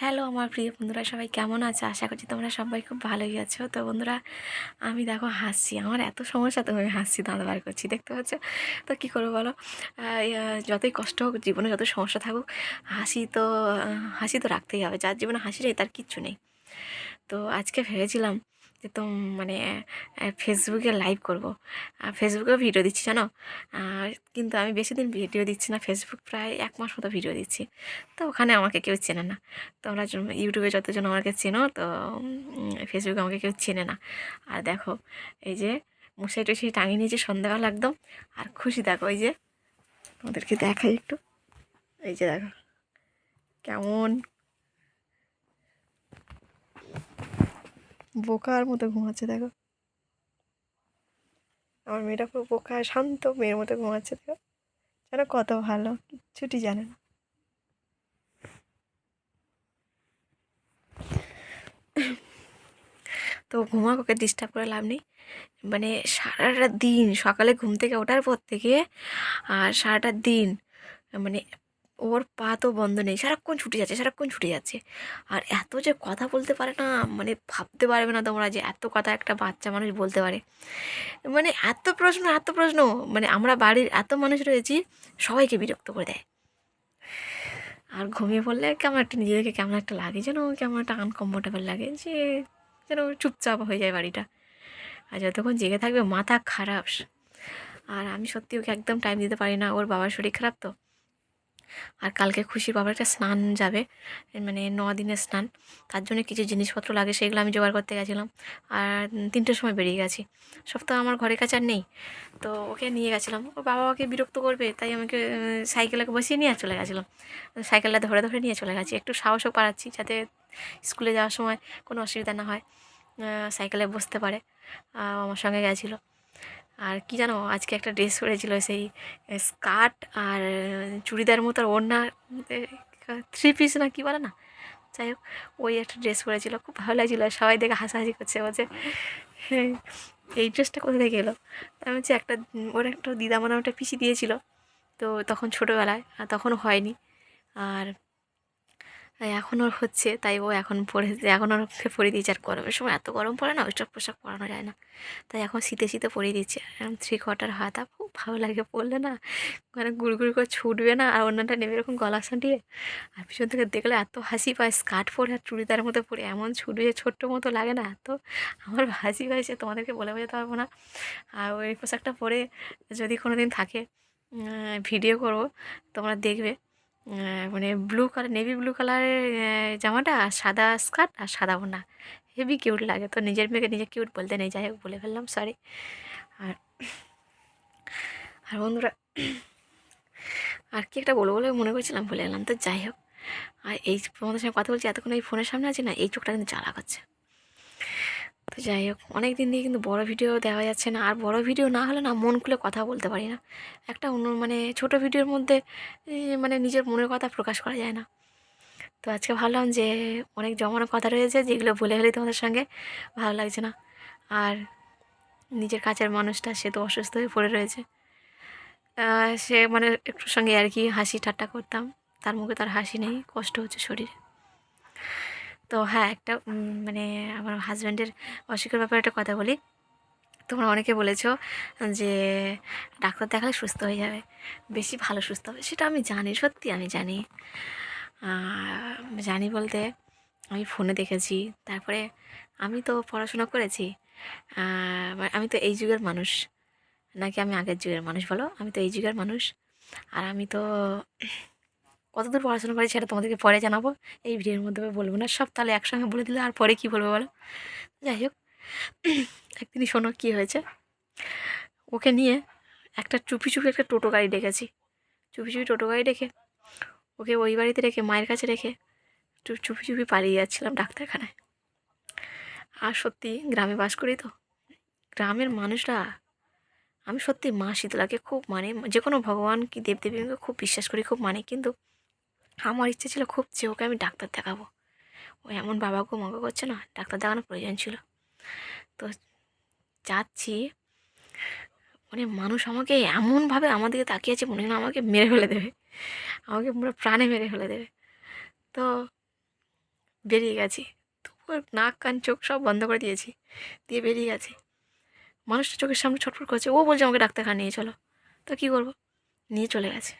Hello আমার প্রিয় বন্ধুরা, সবাই কেমন আছে? আশা করছি তোমরা সবাই খুব ভালোই আছো। তো বন্ধুরা, আমি দেখো হাসছি, আমার এত সমস্যা তো আমি হাসছি, দাঁত বার করছি, দেখতে পাচ্ছ? তো কী করব বলো? যতই কষ্ট হোক, জীবনে যত সমস্যা থাকুক, হাসি তো হাসি তো রাখতেই হবে, যার জীবনে হাসি নেই তার কিচ্ছু নেই। তো আজকে ভেবেছিলাম যে তো মানে ফেসবুকে লাইভ করব। ফেসবুকেও ভিডিও দিচ্ছি, জানো? কিন্তু আমি বেশি দিন ভিডিও দিচ্ছি না। ফেসবুক প্রায় এক মাস মতো ভিডিও দিচ্ছি। তো ওখানে আমাকে কেউ চেনে না। তোমরা ইউটিউবে যতজন আমাকে চেনো, তো ফেসবুকে আমাকে কেউ চেনে না। আর দেখো, এই যে মশাই টশাই টাঙিয়ে নিয়েছে সন্ধ্যাবেলা একদম। আর খুশি, দেখো, এই যে তোমাদেরকে দেখাই একটু। এই যে দেখো, কেমন বোকার মতো ঘুমাচ্ছে, দেখো। আমার মেয়েটা পুরো বোকা শান্ত মেয়ের মতো ঘুমাচ্ছে, দেখো। যেন কত ভালো, কিচ্ছুটি জানে না। তো ঘুমাক, ওকে ডিস্টার্ব করে লাভ নেই। মানে সারাটা দিন, সকালে ঘুম থেকে ওঠার পর থেকে আর সারাটা দিন মানে ওর পা তো বন্ধ নেই, সারাক্ষণ ছুটে যাচ্ছে, সারাক্ষণ ছুটে যাচ্ছে। আর এত যে কথা বলতে পারে না মানে ভাবতে পারবে না তোমরা যে এত কথা একটা বাচ্চা মানুষ বলতে পারে। মানে এত প্রশ্ন এত প্রশ্ন মানে আমরা বাড়ির এত মানুষ রয়েছি, সবাইকে বিরক্ত করে দেয়। আর ঘুমিয়ে পড়লে কেমন একটা নিজেদেরকে কেমন একটা লাগে যেন, কেমন একটা আনকমফোর্টেবল লাগে যে যেন চুপচাপ হয়ে যায় বাড়িটা। আর যতক্ষণ জেগে থাকবে, মাথা খারাপ। আর আমি সত্যি ওকে একদম টাইম দিতে পারি না, ওর বাবার শরীর খারাপ তো। আর কালকে খুশির বাবার একটা স্নান যাবে মানে ন দিনের স্নান। তার জন্য কিছু জিনিসপত্র লাগে, সেগুলো আমি জোগাড় করতে গেছিলাম। আর তিনটের সময় বেরিয়ে গেছি। সব তো আমার ঘরের কাছে আর নেই। তো ওকে নিয়ে গেছিলাম। ওর বাবা ওকে বিরক্ত করবে, তাই আমাকে সাইকেলে বসিয়ে নিয়ে চলে গেছিলাম। সাইকেলটা ধরে ধরে নিয়ে চলে গেছি। একটু সাহসও পাড়াচ্ছি যাতে স্কুলে যাওয়ার সময় কোনো অসুবিধা না হয় সাইকেলে বসতে পারে। আমার সঙ্গে গেছিল। আর কি জানো আজকে একটা ড্রেস পরেছিল সেই স্কার্ট আর চুড়িদার মতো আর ওড়না থ্রি পিস না কি বলে না? যাই হোক ওই একটা ড্রেস পরেছিল খুব ভালো লাগছিল। সবাই দেখে হাসাহাসি করছে বলছে "হ্যাঁ, এই ড্রেসটা কোথা থেকে এলো? আমি হচ্ছে একটা ওর একটা দিদা মানে একটা পিসি দিয়েছিল। তো তখন ছোটোবেলায় আর তখন হয়নি। আর এখন ওর হচ্ছে, তাই ও এখন পরে, এখন ওরকে পরিয়ে দিয়েছে। আর গরমের সময় এত গরম পড়ে না, ওইসব পোশাক পরানো যায় না। তাই এখন শীতে শীতে পরিয়ে দিচ্ছে এখন থ্রি কোয়ার্টার হাতা খুব ভালো লাগে পরলে না। মানে গুড়গুড় করে ছুটবে না, আর অন্যটা নেবে এরকম গলা সাঁটিয়ে। আর পিছন থেকে দেখলে এত হাসি পায় স্কার্ট পরে আর চুড়িদার মতো পরে এমন ছুটবে ছোট্ট মতো লাগে না। এত আমার হাসি পাইছে, তোমাদেরকে বলে বোঝাতে পারব না। আর ওই পোশাকটা পরে যদি কোনো দিন থাকে ভিডিও করব, তোমরা দেখবে। মানে ব্লু কালার নেভি ব্লু কালারের জামাটা আর সাদা স্কার্ট আর সাদা ওড়না। হেভি কিউট লাগে তো, নিজের মেয়েকে নিজে কিউট বলতে নেই, যাই হোক বলে ফেললাম সরি আর আর বন্ধুরা, আর কি একটা বলব বলে মনে করছিলাম, ভুলে গেলাম, তো যাই হোক। আর এই তোমাদের সঙ্গে কথা বলছি, এতক্ষণ এই ফোনের সামনে আছে না, এই চোখটা কিন্তু জ্বালা করছে। তো যাই হোক অনেক দিন দিয়ে কিন্তু বড় ভিডিও দেওয়া যাচ্ছে না। আর বড় ভিডিও না হলে না মন খুলে কথা বলতে পারি না। একটা অন্য মানে ছোট ভিডিওর মধ্যে মানে নিজের মনের কথা প্রকাশ করা যায় না। তো আজকে ভাবলাম যে অনেক জমানো কথা রয়েছে, যেগুলো বলে ফেলি তোমাদের সঙ্গে। ভালো লাগছে না। আর নিজের কাছের মানুষটা, সে তো অসুস্থ হয়ে পড়ে রয়েছে। সে মানে একটু সঙ্গে আর কি হাসি ঠাট্টা করতাম। তার মুখে তার হাসি নেই, কষ্ট হচ্ছে শরীরে। তো হ্যাঁ একটা মানে আমার হাজব্যান্ডের অসুখের ব্যাপারে একটা কথা বলি। তোমরা অনেকে বলেছ যে ডাক্তার দেখালে সুস্থ হয়ে যাবে, বেশি ভালো সুস্থ হবে, সেটা আমি জানি, সত্যি আমি জানি। জানি বলতে আমি ফোনে দেখেছি, তারপরে আমি তো পড়াশোনা করেছি মানে আমি তো এই যুগের মানুষ, নাকি আমি আগের যুগের মানুষ বলো? আমি তো এই যুগের মানুষ, আর আমি তো কতদূর পড়াশোনা করেছি সেটা তোমাদেরকে পরে জানাব। এই ভিডিওর মধ্যে বলব না, সব তাহলে একসঙ্গে বলে দিলে আর পরে কী বলব বলো? যাই হোক একদিনই শোনো কী হয়েছে। ওকে নিয়ে একটা চুপি চুপি একটা টোটো গাড়ি ডেকেছি। চুপি চুপি টোটো গাড়ি ডেকে ওকে ওই বাড়িতে রেখে, মায়ের কাছে রেখে চুপি চুপি পালিয়ে যাচ্ছিলাম ডাক্তারখানায়। আর সত্যি গ্রামে বাস করি তো, গ্রামের মানুষরা, আমি সত্যি মা শীতলাকে খুব মানে যে কোনো ভগবান কি দেবদেবীকে খুব বিশ্বাস করি, খুব মানে কিন্তু আমার ইচ্ছে ছিল খুব যে ওকে আমি ডাক্তার দেখাবো। ও এমন বাবাকে মগা করছে না, ডাক্তার দেখানোর প্রয়োজন ছিল। তো যাচ্ছি। মানে মানুষ আমাকে এমনভাবে আমার দিকে তাকিয়ে আছে, মনে হয় আমাকে মেরে ফেলে দেবে। আমাকে পুরো প্রাণে মেরে ফেলে দেবে। তো বেরিয়ে গেছি। তবুও নাক, কান, চোখ সব বন্ধ করে দিয়েছি। দিয়ে বেরিয়ে গেছি। মানুষটা চোখের সামনে ছটফট করছে। ও বলছে আমাকে ডাক্তারখানা নিয়ে চলো। তো কী করব? নিয়ে চলে গেছে।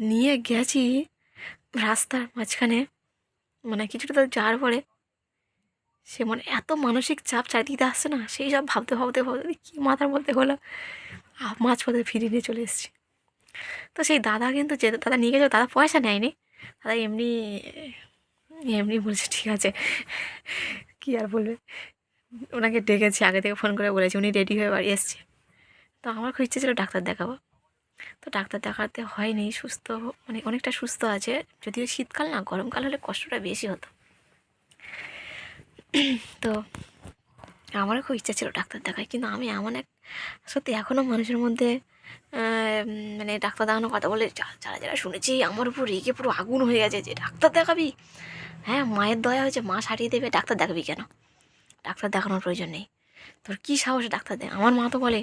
নিয়ে গেছি রাস্তার মাঝখানে। মানে কিছুটা তো যাওয়ার পরে সে মানে এত মানসিক চাপ চারিদিকে আসছে না, সেই সব ভাবতে ভাবতে ভাবতে কী মাথার মধ্যে হলো, আ- মাঝপথে ফিরিয়ে নিয়ে চলে এসেছি। তো সেই দাদা কিন্তু যে দাদা নিয়ে গেছে দাদা পয়সা নেয়নি। দাদা এমনি এমনি বলছে, ঠিক আছে। কী আর বলবে? ওনাকে ডেকেছি, আগে থেকে ফোন করে বলেছি, উনি রেডি হয়ে বাড়ি এসছে। তো আমার খুব ইচ্ছে ছিল ডাক্তার দেখাবো। তো ডাক্তার দেখাতে হয়নি, সুস্থ মানে অনেকটা সুস্থ আছে, যদিও শীতকাল না, গরমকাল হলে কষ্টটা বেশি হতো। তো আমারও খুব ইচ্ছা ছিল ডাক্তার দেখায়, কিন্তু আমি এমন এক, সত্যি এখনও মানুষের মধ্যে মানে ডাক্তার দেখানোর কথা বলে যারা যারা শুনেছি, আমার উপর রেগে পুরো আগুন হয়ে গেছে যে, ডাক্তার দেখাবি? হ্যাঁ মায়ের দয়া হয়েছে, মা সারিয়ে দেবে, ডাক্তার দেখাবি কেন? ডাক্তার দেখানোর প্রয়োজন নেই। তোর কী সাহসে ডাক্তার দেয় আমার মা তো বলে,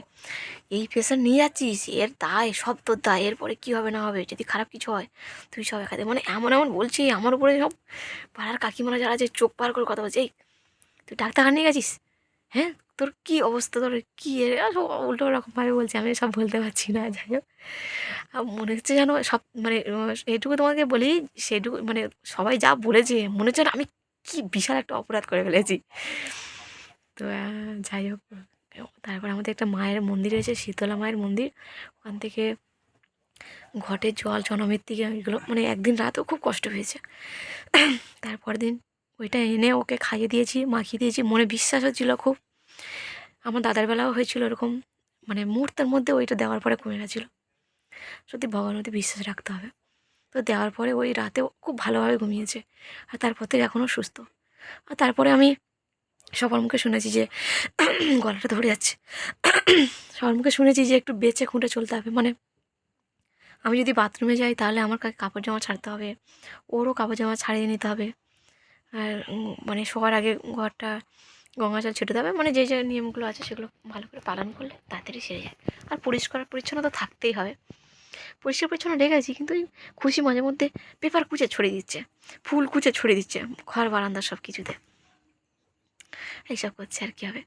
এই পেশেন্ট নিয়ে যাচ্ছিস, এর দায়, সব তোর দায়, এরপরে কী হবে না হবে? যদি খারাপ কিছু হয়, তুই সব একা। মানে এমন এমন বলছি, আমার উপরে সব পাড়ার কাকিমারা যারা আছে, চোখ পার করে কথা বলছে, এই, তুই ডাক্তারখানা নিয়ে গেছিস? হ্যাঁ? তোর কী অবস্থা? তোর কী সব উল্টো রকমভাবে বলছি। আমি সব বলতে পারছি না, যাই হোক। মনে হচ্ছে যেন সব মানে এটুকু তোমাকে বলি, সেটুকু মানে সবাই যা বলেছে, মনে হচ্ছে আমি কি বিশাল একটা অপরাধ করে ফেলেছি। তো যাই হোক তারপর আমাদের একটা মায়ের মন্দির রয়েছে, শীতলা মায়ের মন্দির। ওখান থেকে ঘটের জল, জনমের থেকে এগুলো মানে একদিন রাতেও খুব কষ্ট হয়েছে। তারপর দিন ওইটা এনে ওকে খাইয়ে দিয়েছি, মাখিয়ে দিয়েছি, মনে বিশ্বাস হচ্ছিল খুব। আমার দাদার বেলাও হয়েছিল এরকম মানে মুহূর্তের মধ্যে ওইটা দেওয়ার পরে কমে গেছিল। সত্যি ভগবানের মধ্যে বিশ্বাস রাখতে হবে। তো দেওয়ার পরে ওই রাতেও খুব ভালোভাবে ঘুমিয়েছে। আর তারপর থেকে এখনও সুস্থ। আর তারপরে আমি সবার মুখে শুনেছি যে, গলাটা ধরে যাচ্ছে। সবার মুখে শুনেছি যে একটু বেঁচে খুঁটে চলতে হবে। মানে আমি যদি বাথরুমে যাই তাহলে আমার কাপড় জামা ছাড়তে হবে। ওরও কাপড় জামা ছাড়িয়ে নিতে হবে। আর মানে শোয়ার আগে ঘরটা গঙ্গা জল ছেটে দেবে। মানে যে যে নিয়মগুলো আছে সেগুলো ভালো করে পালন করলে তাড়াতাড়ি সেরে যায়। আর পরিষ্কার পরিচ্ছন্ন তো থাকতেই হবে। পরিষ্কার পরিচ্ছন্ন রেখেছি কিন্তু ওই খুশি মাঝে মধ্যে পেপার কুচে ছড়িয়ে দিচ্ছে। ফুল কুচে ছড়িয়ে দিচ্ছে ঘর বারান্দা সব কিছুতে এইসব করছে আর কী হবে।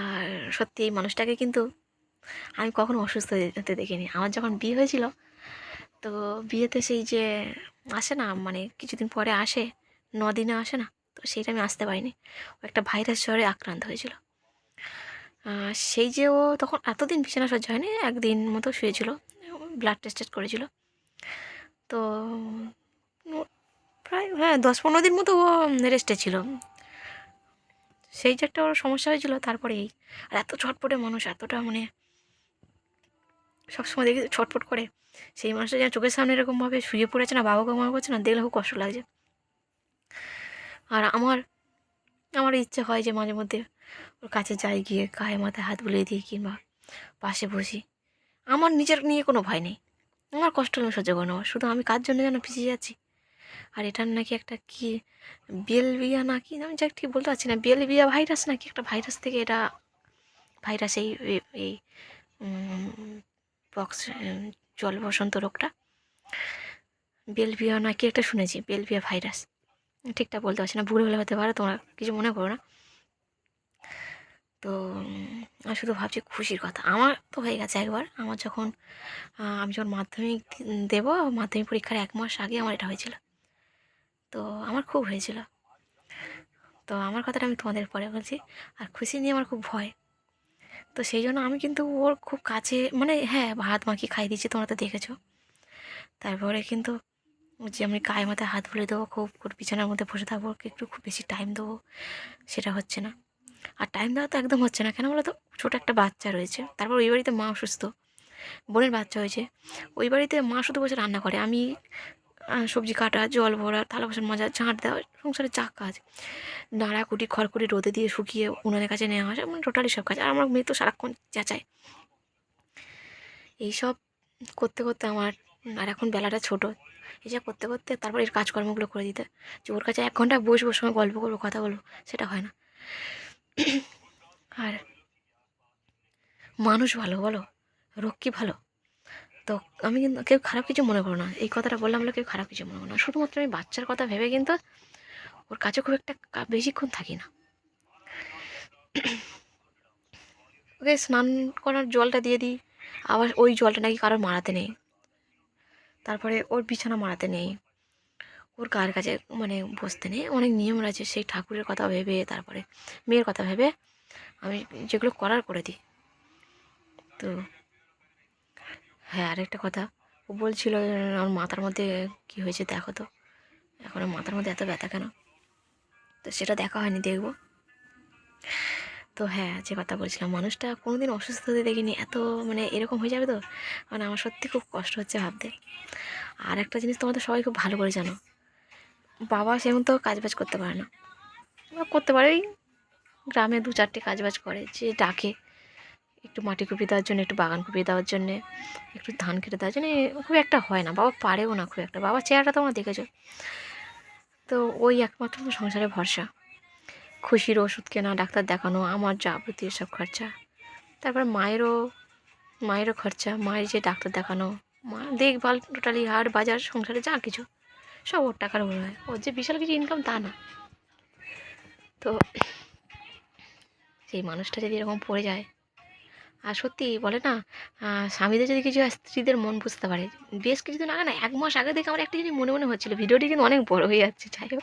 আর সত্যি এই মানুষটাকে কিন্তু আমি কখনো অসুস্থ হতে দেখিনি। আমার যখন বিয়ে হয়েছিল, তো বিয়েতে সেই যে আসে না মানে কিছুদিন পরে আসে দিনে আসে না, তো সেইটা আমি আসতে পারিনি। ও একটা ভাইরাস জ্বরে আক্রান্ত হয়েছিল। সেই যে ও তখন এতদিন বিছানা সহ্য হয়নি, একদিন মতো শুয়েছিল ব্লাড টেস্ট টেস্ট করেছিল। তো প্রায় হ্যাঁ দশ পনেরো দিন মতো ও রেস্টে ছিল। সেই যে একটা ওর সমস্যা হয়েছিল, তারপরে এই। আর এত ছটপটে মানুষ, এতটা মানে সবসময় দেখি ছটফট করে। সেই মানুষটা যেন চোখের সামনে এরকমভাবে শুয়ে পড়েছে না বাবাকে মনে করছে না, দেখলে খুব কষ্ট লাগছে। আর আমার আমার ইচ্ছে হয় যে মাঝে মধ্যে ওর কাছে যাই গিয়ে, গায়ে মাথায় হাত বুলিয়ে দিই কিংবা পাশে বসি। আমার নিজের নিয়ে কোনো ভয় নেই। আমার কষ্ট আমি সহ্য করে নেব শুধু আমি কার জন্য যেন পিছিয়ে যাচ্ছি? আর এটার নাকি একটা কি, বেলবিয়া না কি আমি যাক ঠিক বলতে পারছি না। বেলবিয়া ভাইরাস নাকি একটা ভাইরাস থেকে এটা ভাইরাস এই, এই- বক্স জল বসন্ত রোগটা। বেলভিয়া নাকি একটা শুনেছি, বেলবিয়া ভাইরাস ঠিকঠাক বলতে পারছি না, ভুল হলে হতে পারে, তোমরা কিছু মনে করো না। তো আমি শুধু ভাবছি খুশির কথা। আমার তো হয়ে গেছে একবার। আমার যখন আমি যখন মাধ্যমিক দেবো, মাধ্যমিক পরীক্ষার এক মাস আগে আমার এটা হয়েছিল। তো আমার খুব হয়েছিল। তো আমার কথাটা আমি তোমাদের পরে বলছি। আর খুশি নিয়ে আমার খুব ভয়। তো সেই জন্য আমি কিন্তু ওর খুব কাছে মানে হ্যাঁ ভাত মাখিয়ে খাই দিয়েছি, তোমরা তো দেখেছ। তারপরে কিন্তু যে আমি গায়ে মাথায় হাত ভুলে দেবো, খুব ওর বিছানার মধ্যে বসে থাকব একটু খুব বেশি টাইম দেবো, সেটা হচ্ছে না। আর টাইম দেওয়া তো একদম হচ্ছে না। কেন বলো তো? ছোটো একটা বাচ্চা রয়েছে। তারপর ওই বাড়িতে মা অসুস্থ, বোনের বাচ্চা হয়েছে। ওই বাড়িতে মা শুধু বসে রান্না করে। আমি সবজি কাটা, জল ভরা, থালা বাসন মাজা, ঝাঁট দেওয়া, সংসারে চা কাজ। নাড়াকুটি, খড়কুটি রোদে দিয়ে শুকিয়ে উনানের কাছে নেওয়া আসা মানে টোটালি সব কাজ। আর আমার মেয়ে তো সারাক্ষণ চেঁচায়। এইসব করতে করতে আমার, আর এখন বেলাটা ছোট। এইসব করতে করতে তারপর এর কাজকর্মগুলো করে দিতে। যে ওর কাছে এক ঘণ্টা বসবো সঙ্গে গল্প করব, কথা বলব, সেটা হয় না। আর মানুষ ভালো, বলো? রক্ষী ভালো? তো আমি কিন্তু কেউ খারাপ কিছু মনে করো না। এই কথাটা বললাম বলে কেউ খারাপ কিছু মনে করো না। শুধুমাত্র আমি বাচ্চার কথা ভেবে কিন্তু ওর কাছে খুব একটা বেশিক্ষণ থাকি না। ওকে স্নান করার জলটা দিয়ে দিই। আবার ওই জলটা নাকি কারোর মারাতে নেই। তারপরে ওর বিছানা মারাতে নেই। ওর কার কাছে মানে বসতে নেই। অনেক নিয়ম রয়েছে সেই ঠাকুরের কথা ভেবে, তারপরে মেয়ের কথা ভেবে আমি যেগুলো করার করে দিই। তো হ্যাঁ আরেকটা কথা। ও বলছিল আমার মাথার মধ্যে কী হয়েছে দেখো তো। এখন মাথার মধ্যে এত ব্যথা কেন? তো সেটা দেখা হয়নি, দেখব। তো হ্যাঁ যে কথা বলছিলাম, মানুষটা কোনোদিন অসুস্থ হতে দেখিনি, এত মানে এরকম হয়ে যাবে তো? মানে আমার সত্যি খুব কষ্ট হচ্ছে ভাবতে। আর একটা জিনিস তোমাদের সবাই খুব ভালো করে জানো, বাবা সেমন তো কাজবাজ করতে পারে না। করতে পারে, ওই গ্রামে দু চারটে কাজবাজ করে, যে ডাকে। একটু মাটি কুপিয়ে দেওয়ার জন্য, একটু বাগান কুপিয়ে দেওয়ার জন্যে, একটু ধান কেটে দেওয়ার জন্য, খুব একটা হয় না। বাবা পারেও না খুব একটা। বাবার চেহারাটা তোমরা দেখেছ। তো ওই একমাত্র তো সংসারে ভরসা। খুশির ওষুধ কেনা, ডাক্তার দেখানো, আমার যাবতীয় সব খরচা। তারপর মায়েরও মায়েরও খরচা, মায়ের যে ডাক্তার দেখানো, মা দেখভাল টোটালি হাট, বাজার, সংসারে যা কিছু, সব ওর টাকার উপর হয়। ওর যে বিশাল কিছু ইনকাম তা না। তো সেই মানুষটা যদি এরকম পড়ে যায় আর সত্যি বলে না স্বামীদের যদি কিছু হয়, স্ত্রীদের মন বুঝতে পারে। বেশ কিছুদিন আগে না, এক মাস আগে দেখে আমার একটা জিনিস মনে মনে হচ্ছিল। ভিডিওটি কিন্তু অনেক বড় হয়ে যাচ্ছে, যাই হোক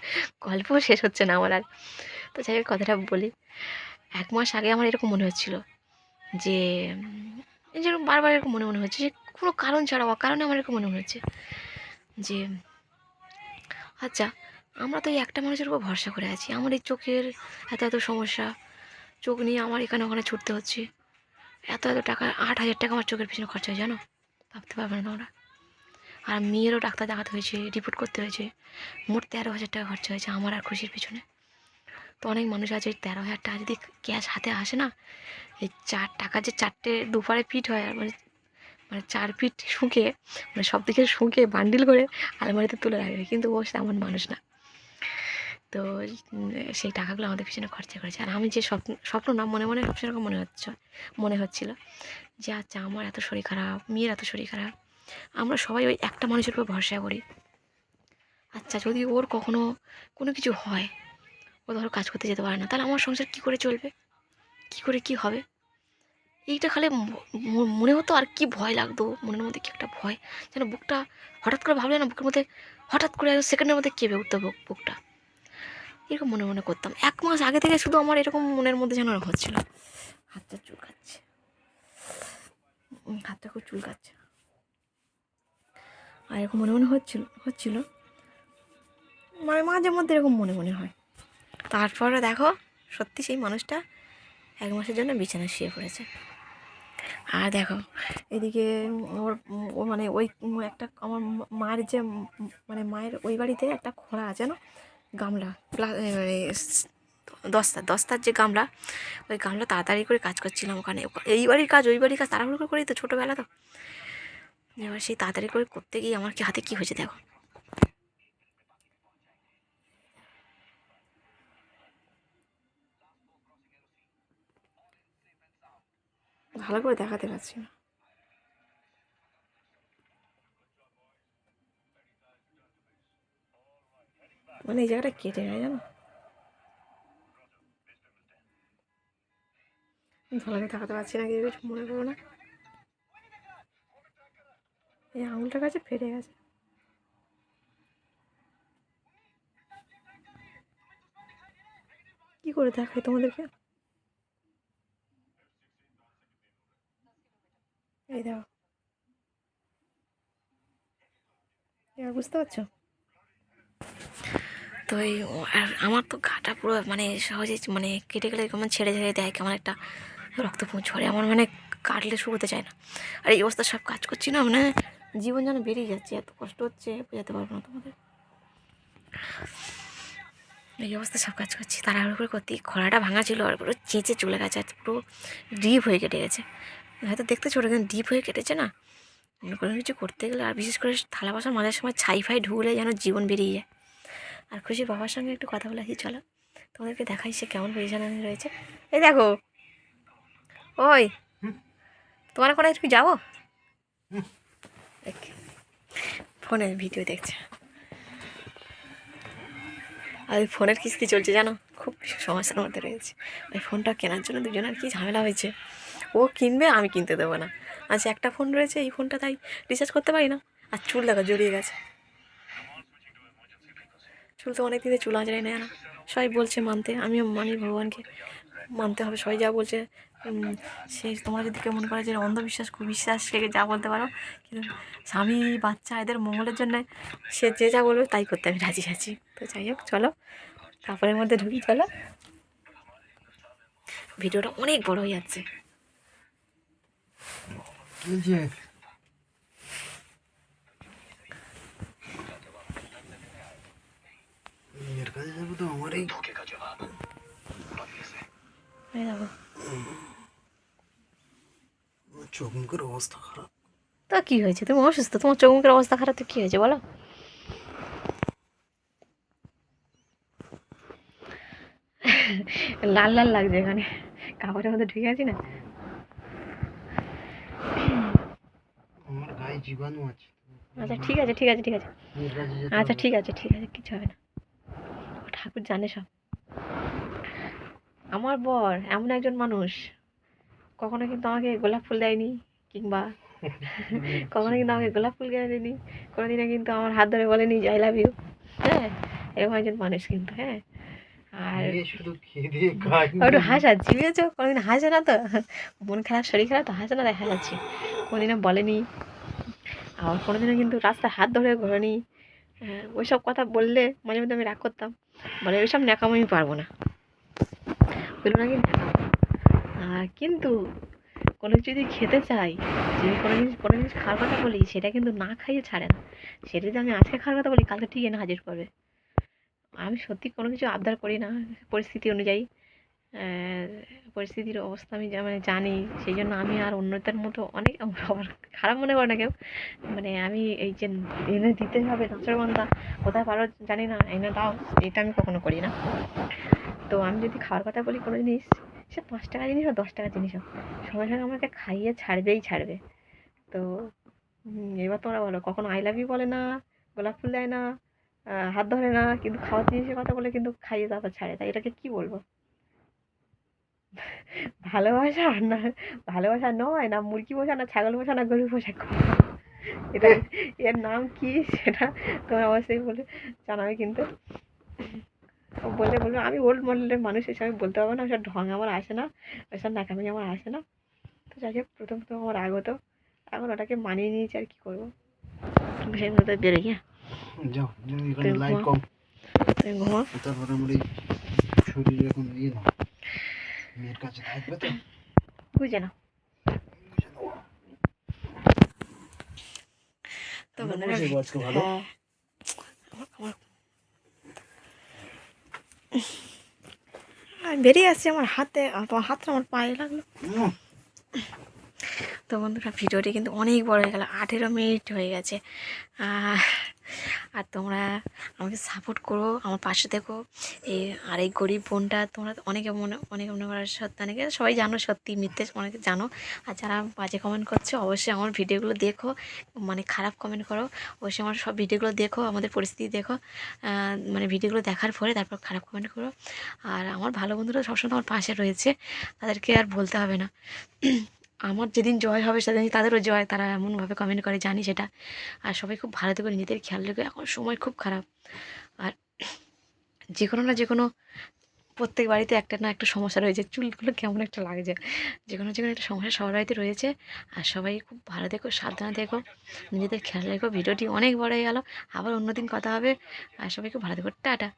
গল্প শেষ হচ্ছে না আমার আর। তো যাই হোক, কথাটা বলি। এক মাস আগে আমার এরকম মনে হচ্ছিল যে যেরকম বারবার এরকম মনে মনে হচ্ছে যে, কোনো কারণ ছাড়া, অকারণে আমার এরকম মনে মনে হচ্ছে যে আচ্ছা আমরা তো এই একটা মানুষের উপর ভরসা করে আছি। আমার এই চোখের এত এত সমস্যা, চোখ নিয়ে আমার এখানে ওখানে ছুটতে হচ্ছে। এত এত টাকা, আট হাজার টাকা আমার চোখের পিছনে খরচা হয়, জানো? ভাবতে পারবে না তোমরা আর মেয়েরও ডাক্তার দেখাতে হয়েছে রিপোর্ট করতে হয়েছে। মোট তেরো হাজার টাকা খরচা হয়েছে আমার আর খুশির পিছনে। তো অনেক মানুষ আছে তেরো হাজার টাকা যদি ক্যাশ হাতে আসে না, এই চার টাকা যে চারটে দুপারে পিঠ হয়, আর মানে মানে চার পিঠ শুঁকে মানে সব দিকে শুঁকে বান্ডিল করে আলমারিতে তুলে রাখবে কিন্তু ও তেমন মানুষ না। তো সেই টাকাগুলো আমাদের পিছনে খরচা করেছে। আর আমি যে স্বপ্ন স্বপ্ন না, মনে মনে সেরকম মনে হচ্ছে, মনে হচ্ছিল যে আচ্ছা আমার এত শরীর খারাপ, মেয়ের এত শরীর খারাপ, আমরা সবাই ওই একটা মানুষের উপর ভরসা করি। আচ্ছা যদি ওর কখনো কোনো কিছু হয়, ও ধরো কাজ করতে যেতে পারে না, তাহলে আমার সংসার কী করে চলবে? কী করে কি হবে? এইটা খালি মনে হতো আর কি ভয় লাগতো, মনের মধ্যে কি একটা ভয়, যেন বুকটা হঠাৎ করে ভাবলে না, বুকের মধ্যে হঠাৎ করে সেকেন্ডের মধ্যে কেঁপে উঠতো বুক, বুকটা। এরকম মনে মনে করতাম। এক মাস আগে থেকে শুধু আমার এরকম মনের মধ্যে যেন হচ্ছিল। হাতটা চুল খাচ্ছে হাতটা খুব চুল খাচ্ছে আর এরকম মনে মনে হচ্ছিল হচ্ছিল। মানে মাঝে মধ্যে এরকম মনে মনে হয়। তারপরে দেখো, সত্যি সেই মানুষটা এক মাসের জন্য বিছানায় শুয়ে পড়েছে। আর দেখো, এদিকে ওর, ও মানে ওই, একটা আমার মায়ের যে মানে মায়ের ওই বাড়িতে একটা খোলা আছে না? গামলা মানে দস্তা, দস্তার যে গামলা, ওই গামলা তাড়াতাড়ি করে কাজ করছিলাম ওখানে। এই বাড়ির কাজ, ওই বাড়ির কাজ তাড়াহুড়ো করে করি তো ছোটোবেলা তো। এবার সেই তাড়াতাড়ি করে করতে গিয়ে আমার কি হাতে কী হয়েছে দেখো। ভালো করে দেখাতে পারছি না। মানে এই জায়গাটা কেটে যায় জানো করে দেখাতে পারছি না কিছু মনে করো না এই আঙুলটার কাছে ফেটে গেছে কি করে দেখাই তোমাদেরকে এই দাও এবার বুঝতে পারছ তো এই আর আমার তো গাটা পুরো মানে সহজে মানে কেটে গেলে কেমন ছেড়ে ছেড়ে দেয়, কেমন একটা রক্ত ছড়ে আমার মানে কাটলে শুকোতে চায় না। আর এই অবস্থা সব কাজ করছি না মানে জীবন যেন বেরিয়ে যাচ্ছে, এত কষ্ট হচ্ছে, বোঝাতে পারব না তোমাদের। এই অবস্থা সব কাজ করছি, তাড়াহুড়ো করে করতে খরাটা ভাঙা ছিল আর পুরো চেঁচে চলে গেছে আর পুরো ডিপ হয়ে কেটে গেছে। হয়তো দেখতে ছোটো, কিন্তু ডিপ হয়ে কেটেছে না। কোনো কিছু করতে গেলে, আর বিশেষ করে থালা বাসন মাঝে সময় ছাই ফাই ঢুকলে যেন জীবন বেরিয়ে যায়। আর খুশি বাবার সঙ্গে একটু কথা বলে আসি চলো। তোমাদেরকে দেখাই সে কেমন পজিশনে রয়েছে। এই দেখো। ওই। তোমার ওখানে একটু যাব দেখ ফোনে ভিডিও দেখছে। আর ওই ফোনের কিস্তি চলছে জানো? খুব সমস্যার মধ্যে রয়েছে। ওই ফোনটা কেনার জন্য দুজনের কি ঝামেলা হয়েছে? ও কিনবে আমি কিনতে দেবো না। আচ্ছা একটা ফোন রয়েছে এই ফোনটা তাই রিচার্জ করতে পারি না? আর চুল দেখা জড়িয়ে গেছে। চুল তো অনেক দিনে চুল আঁচড়াই নেয় না। সবাই বলছে মানতে, আমিও মানি ভগবানকে। মানতে হবে, সবাই যা বলছে সে তোমরা যদি কেউ মনে করে যে অন্ধবিশ্বাস, কুবিশ্বাস, সে যা বলতে পারো, কিন্তু স্বামী, বাচ্চা, এদের মঙ্গলের জন্য সে যে যা বলবে তাই করতে আমি রাজি আছি। তো যাই হোক, চলো কাপড়ের মধ্যে ঢুকি, চলো। ভিডিওটা অনেক বড় হয়ে যাচ্ছে এই যে মেয়ের কাছে যাব। তো আমার এই এই দেখো চোখ মুখের অবস্থা খারাপ। তা কী হয়েছে? তুমি অসুস্থ তোমার চোখ মুখের অবস্থা খারাপ তো কী হয়েছে বলো? লাল লাল লাগছে এখানে। কাপড়ের মধ্যে ঢুকে আছি না? আমার গায়ে জীবাণু আছে। আচ্ছা ঠিক আছে ঠিক আছে ঠিক আছে। আচ্ছা ঠিক আছে ঠিক আছে কিছু হবে না। ঠাকুর জানে সব। আমার বর এমন একজন মানুষ কখনো কিন্তু আমাকে গোলাপ ফুল দেয়নি কিংবা কখনো কিন্তু আমাকে গোলাপ ফুল কিনে দেয়নি। কোনোদিনও কিন্তু আমার হাত ধরে বলেনি আই লাভ ইউ হ্যাঁ এরকম একজন মানুষ কিন্তু হ্যাঁ। আর একটু হাসাচ্ছি বুঝেছ? কোনোদিন হাসে না তো। মন খারাপ শরীর খারাপ তো হাসে না দেখা যাচ্ছে কোনোদিনও বলেনি। আবার কোনোদিনও কিন্তু রাস্তায় হাত ধরে ঘোরেনি। হ্যাঁ, ওইসব কথা বললে মাঝে মধ্যে আমি রাগ করতাম। বলে ওইসব ন্যাকামো আমি পারব না। ওইগুলো নাকি আর কিন্তু কোনো কিছু যদি খেতে চাই যদি কোনো জিনিস কোনো জিনিস খাওয়ার কথা বলি, সেটা কিন্তু না খাইয়ে ছাড়ে না। সেটা যদি আমি আজকে খাওয়ার কথা বলি কালকে ঠিক এনে হাজির করবে। আমি সত্যি কোনো কিছু আবদার করি না, পরিস্থিতি অনুযায়ী। পরিস্থিতির অবস্থা আমি মানে জানি সেই জন্য আমি আর অন্যদের মতো অনেক আবার খারাপ মনে করে না কেউ। মানে আমি এই যে এনে দিতে হবে নাচরগন্ধা কোথায় পারো জানি না, এনে দাও, এটা আমি কখনো করি না। তো আমি যদি খাওয়ার কথা বলি কোনো জিনিস, সে পাঁচ টাকা জিনিস হোক, দশ টাকা জিনিস হোক, সঙ্গে সঙ্গে আমাকে খাইয়ে ছাড়বেই ছাড়বে। তো এবার তোমরা বলো, কখনো আই লাভ ইউ বলে না, গোলাপ ফুল দেয় না হাত ধরে না, কিন্তু খাওয়ার জিনিসের কথা বলে কিন্তু খাইয়ে তারপর ছাড়ে তাই এটাকে কি বলব? ভালোবাসা না ভালোবাসা নয় না মুরগি পোষা না ছাগল পোষা না গরু পোষা? এটা এর নাম কি সেটা তোমরা অবশ্যই বলে জানাবে কিন্তু। ও বললে বলবে আমি ওল্ড মডেলের মানুষ এসে আমি বলতে পারব না ওসব ঢং আমার আসে না ওসব ন্যাকামি আমার আসে না। তো যাই হোক প্রথম প্রথম আমার রাগ হতো এখন ওটাকে মানিয়ে নিয়েছি আর কি করব। সেই মতো হ্যাঁ যাও তুই লাইট ঘুমা। তারপরে আমার এই শরীরে মেয়ের কাছে থাকবে তো? বুঝে না তো বন্ধুরা হ্যাঁ। বেরিয়ে আসছি আমার হাতে তোমার হাতটা আমার পায়ে লাগল। তো বন্ধুরা ভিডিওটি কিন্তু অনেক বড় হয়ে গেল আঠেরো মিনিট হয়ে গেছে। আর তোমরা আমাকে সাপোর্ট করো, আমার পাশে দেখো এই আর এই গরিব বোনটা তোমরা অনেকে মনে অনেকে মনে করার সত্যি, অনেকে সবাই জানো সত্যি, মিথ্যে অনেকে জানো। আর যারা বাজে কমেন্ট করছ, অবশ্যই আমার ভিডিওগুলো দেখো মানে খারাপ কমেন্ট করো। অবশ্যই আমার সব ভিডিওগুলো দেখো, আমাদের পরিস্থিতি দেখো। মানে ভিডিওগুলো দেখার পরে তারপর খারাপ কমেন্ট করো। আর আমার ভালো বন্ধুরা সবসময় আমার পাশে রয়েছে, তাদেরকে আর বলতে হবে না। আমার যেদিন জয় হবে, সেদিন তাদেরও জয়, তারা এমনভাবে কমেন্ট করে, জানি সেটা। আর সবাই খুব ভালো থেকে, নিজেদের খেয়াল রেখে। এখন সময় খুব খারাপ। আর যে কোনো না যে কোনো প্রত্যেক বাড়িতে একটা না একটা সমস্যা রয়েছে। চুলগুলো কেমন একটা লাগছে। যে কোনো যে কোনো একটা সমস্যা সবার বাড়িতে রয়েছে। আর সবাই খুব ভালো দেখো সাবধানে দেখো নিজেদের খেয়াল রেখো। ভিডিওটি অনেক বড় হয়ে গেল। আবার অন্যদিন কথা হবে। আর সবাই খুব ভালো দেখো টাটা।